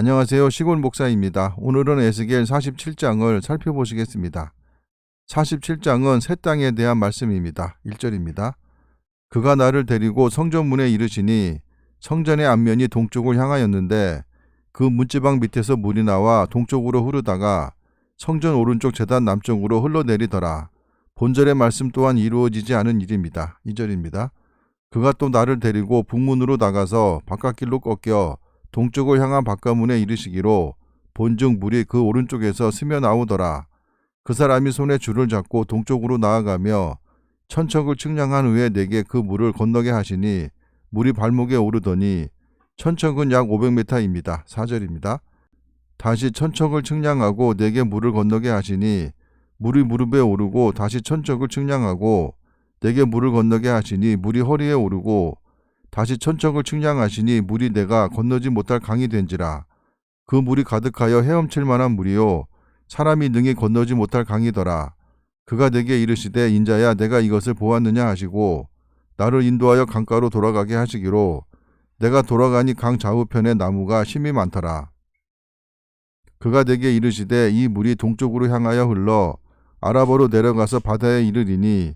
안녕하세요. 시골 목사입니다. 오늘은 에스겔 47장을 살펴보시겠습니다. 47장은 새 땅에 대한 말씀입니다. 1절입니다. 그가 나를 데리고 성전문에 이르시니 성전의 앞면이 동쪽을 향하였는데 그 문지방 밑에서 물이 나와 동쪽으로 흐르다가 성전 오른쪽 재단 남쪽으로 흘러내리더라. 본절의 말씀 또한 이루어지지 않은 일입니다. 2절입니다. 그가 또 나를 데리고 북문으로 나가서 바깥길로 꺾여 동쪽을 향한 바깥문에 이르시기로 본즉 물이 그 오른쪽에서 스며 나오더라. 그 사람이 손에 줄을 잡고 동쪽으로 나아가며 천척을 측량한 후에 내게 그 물을 건너게 하시니 물이 발목에 오르더니 천척은 약 500m입니다. 4절입니다. 다시 천척을 측량하고 내게 물을 건너게 하시니 물이 무릎에 오르고 다시 천척을 측량하고 내게 물을 건너게 하시니 물이 허리에 오르고 다시 천척을 측량하시니 물이 내가 건너지 못할 강이 된지라. 그 물이 가득하여 헤엄칠 만한 물이요. 사람이 능히 건너지 못할 강이더라. 그가 내게 이르시되 인자야 내가 이것을 보았느냐 하시고 나를 인도하여 강가로 돌아가게 하시기로. 내가 돌아가니 강 좌우편에 나무가 심이 많더라. 그가 내게 이르시되 이 물이 동쪽으로 향하여 흘러 아라버로 내려가서 바다에 이르리니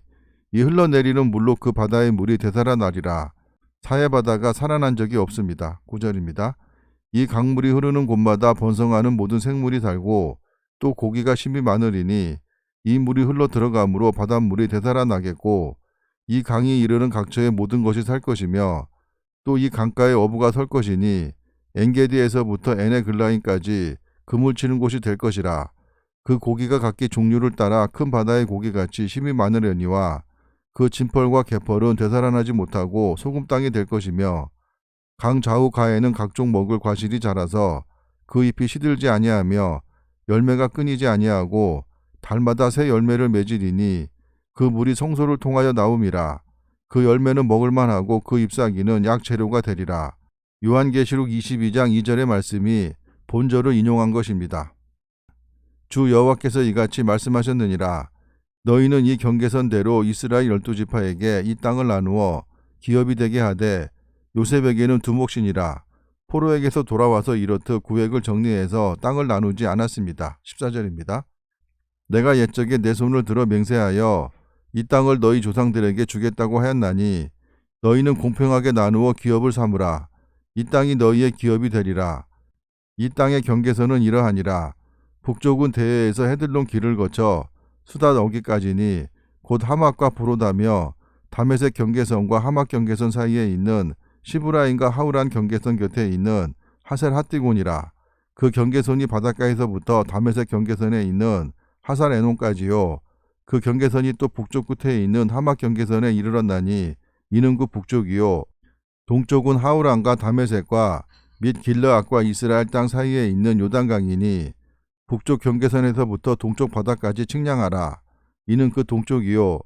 이 흘러내리는 물로 그 바다의 물이 되살아나리라 사해 바다가 살아난 적이 없습니다. 9절입니다. 이 강물이 흐르는 곳마다 번성하는 모든 생물이 살고 또 고기가 심이 많으리니 이 물이 흘러 들어가므로 바닷물이 되살아나겠고 이 강이 이르는 각처의 모든 것이 살 것이며 또 이 강가에 어부가 설 것이니 엔게디에서부터 에네글라인까지 그물 치는 곳이 될 것이라 그 고기가 각기 종류를 따라 큰 바다의 고기같이 힘이 많으려니와 그 진펄과 개펄은 되살아나지 못하고 소금 땅이 될 것이며 강 좌우 가에는 각종 먹을 과실이 자라서 그 잎이 시들지 아니하며 열매가 끊이지 아니하고 달마다 새 열매를 맺으리니 그 물이 성소를 통하여 나옴이라. 그 열매는 먹을 만하고 그 잎사귀는 약 재료가 되리라. 요한계시록 22장 2절의 말씀이 본절을 인용한 것입니다. 주 여호와께서 이같이 말씀하셨느니라 너희는 이 경계선대로 이스라엘 열두 지파에게 이 땅을 나누어 기업이 되게 하되 요셉에게는 두 몫이니라 포로에게서 돌아와서 이렇듯 구획을 정리해서 땅을 나누지 않았습니다. 14절입니다. 내가 옛적에 내 손을 들어 맹세하여 이 땅을 너희 조상들에게 주겠다고 하였나니 너희는 공평하게 나누어 기업을 삼으라 이 땅이 너희의 기업이 되리라 이 땅의 경계선은 이러하니라 북쪽은 대해에서 헤들론 길을 거쳐 수다 어기까지니 곧 하막과 부로다며 다메섹 경계선과 하막 경계선 사이에 있는 시브라인과 하우란 경계선 곁에 있는 하셀 하띠곤이라. 그 경계선이 바닷가에서부터 다메섹 경계선에 있는 하살 에논까지요. 그 경계선이 또 북쪽 끝에 있는 하막 경계선에 이르렀나니 이는 그 북쪽이요. 동쪽은 하우란과 다메섹과 및 길르앗과 이스라엘 땅 사이에 있는 요단강이니 북쪽 경계선에서부터 동쪽 바다까지 측량하라. 이는 그 동쪽이요.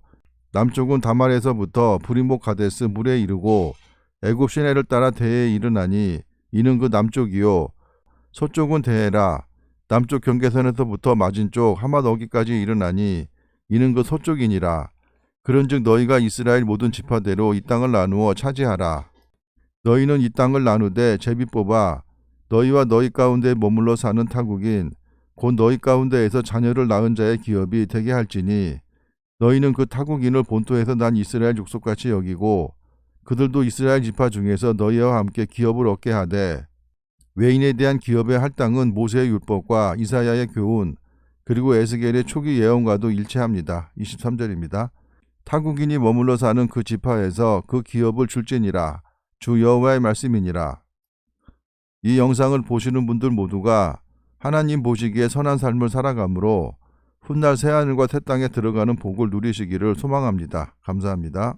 남쪽은 다말에서부터 브리목 가데스 물에 이르고 애굽 시내를 따라 대에 이르나니 이는 그 남쪽이요. 서쪽은 대해라. 남쪽 경계선에서부터 맞은 쪽 하마더기까지 이르나니 이는 그 서쪽이니라. 그런즉 너희가 이스라엘 모든 지파대로 이 땅을 나누어 차지하라. 너희는 이 땅을 나누되 제비 뽑아 너희와 너희 가운데 머물러 사는 타국인 곧 너희 가운데에서 자녀를 낳은 자의 기업이 되게 할지니 너희는 그 타국인을 본토에서 난 이스라엘 족속같이 여기고 그들도 이스라엘 지파 중에서 너희와 함께 기업을 얻게 하되 외인에 대한 기업의 할당은 모세의 율법과 이사야의 교훈 그리고 에스겔의 초기 예언과도 일치합니다. 23절입니다. 타국인이 머물러 사는 그 지파에서 그 기업을 줄지니라 주 여호와의 말씀이니라. 이 영상을 보시는 분들 모두가 하나님 보시기에 선한 삶을 살아가므로 훗날 새하늘과 새 땅에 들어가는 복을 누리시기를 소망합니다. 감사합니다.